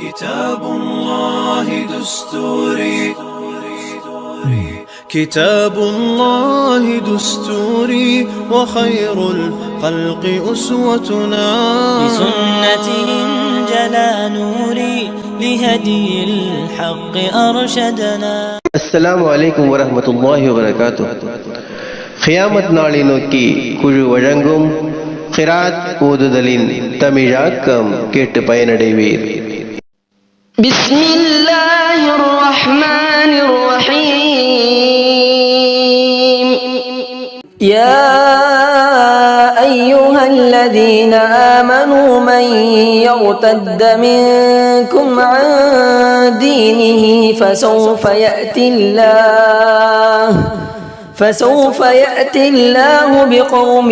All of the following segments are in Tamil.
كتاب الله دستوري كتاب الله دستوري وخير الخلق أسوتنا بسنته جلا نوري لهدي الحق أرشدنا அஸ்ஸலாமு அலைக்கும் வரஹ்மத்துல்லாஹி வபரகாத்து கியாமத் நாளை நோக்கி குழு வழங்கும் கிராத் ஓதுதலின் தமிழாக்கம் கேட்டு பயனடைவீர் بسم الله الرحمن الرحيم. يا أيها الذين آمنوا من يرتد منكم عن دينه فسوف يأتي الله. فسوف يأتي الله بقوم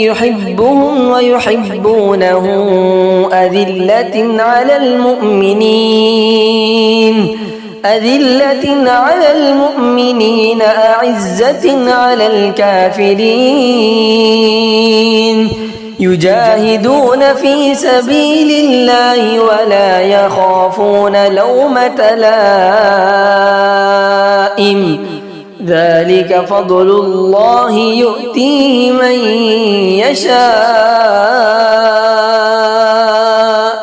يحبهم ويحبونه أذلة على المؤمنين أذلة على المؤمنين أعزة على الكافرين يجاهدون في سبيل الله ولا يخافون لومة لائم ذلك فضل الله يؤتيه من يشاء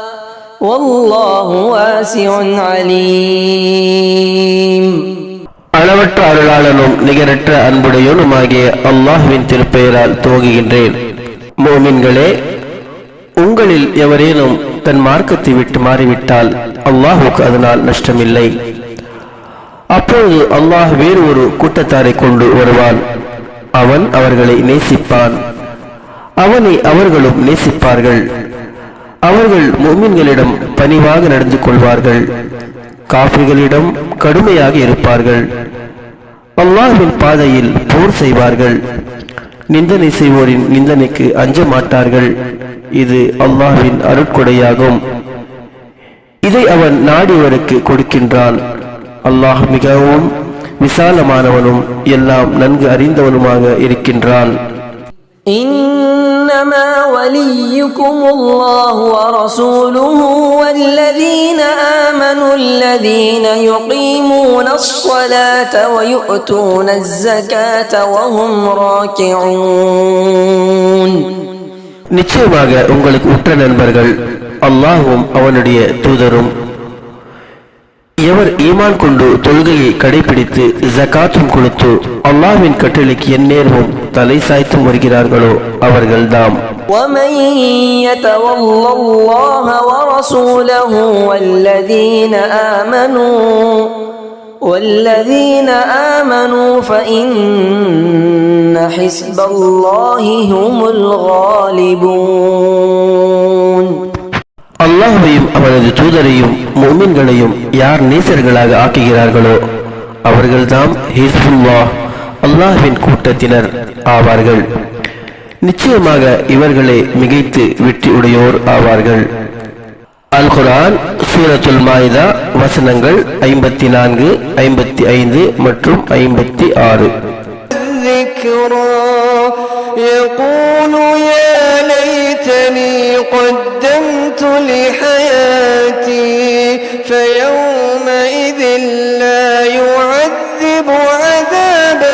والله واسع عليم அளவற்ற அருளாளனும் நிகரற்ற அன்புடையோனுமாகிய அல்லாஹ்வின் திருப்பெயரால் துவங்குகின்றேன் மோமின்களே உங்களில் எவரேனும் தன் மார்க்கத்தை விட்டு மாறிவிட்டால் அல்லாஹுக்கு அதனால் நஷ்டமில்லை அப்பொழுது அல்லாஹ் வேறு ஒரு கூட்டத்தாரை கொண்டு வருவான். அவன் அவர்களை நேசிப்பான். அவனை அவர்களும் நேசிப்பார்கள். அவர்கள் மோமின்களிடம் பணிவாக நடந்து கொள்வார்கள். காஃபிகளிடம் கடுமையாக இருப்பார்கள். அல்லாஹின் பாதையில் போர் செய்வார்கள். நிந்தனை செய்வோரின் நிந்தனைக்கு அஞ்ச மாட்டார்கள் இது அல்லாஹின் அருட்கொடையாகும். இதை அவன் நாடியவருக்கு கொடுக்கின்றான். அல்லாஹ் மிகவும் விசாலமானவனும் எல்லாம் நன்கு அறிந்தவனுமாக இருக்கின்றான் إنما وليكم الله ورسوله والذين آمنوا الذين يقيمون الصلاة ويؤتون الزكاة وهم راكعون நிச்சயமாக உங்களுக்கு உற்ற நண்பர்கள் அல்லாஹும் அவனுடைய தூதரும் எவர் ஈமான் கொண்டு தொழுகையை கடைபிடித்து ஜகாத்தும் கொடுத்து அல்லாஹ்வின் கட்டளைக்கு எந்நேரமும் தலை சாய்த்தும் வருகிறார்களோ அவர்கள்தாம் ومن يتول الله ورسوله والذين آمنوا والذين آمنوا فإن حزب الله هم الغالبون அல்லாஹ்வையும் அவனது தூதரையும் முஃமின்களையும் யார் நேசர்களாக ஆக்குகிறார்களோ அவர்கள்தாம் ஹிஸ்புல்லாஹ் அல்லாஹ்வின் கூட்டத்தினர் ஆவார்கள் நிச்சயமாக இவர்களே மிகைத்து வெற்றி உடையோர் ஆவார்கள் அல் குர்ஆன் சூரத்துல் மாயிதா வசனங்கள் ஐம்பத்தி நான்கு ஐம்பத்தி ஐந்து மற்றும் ஐம்பத்தி ஆறு ذكرى يقول يا ليتني قدمت لحياتي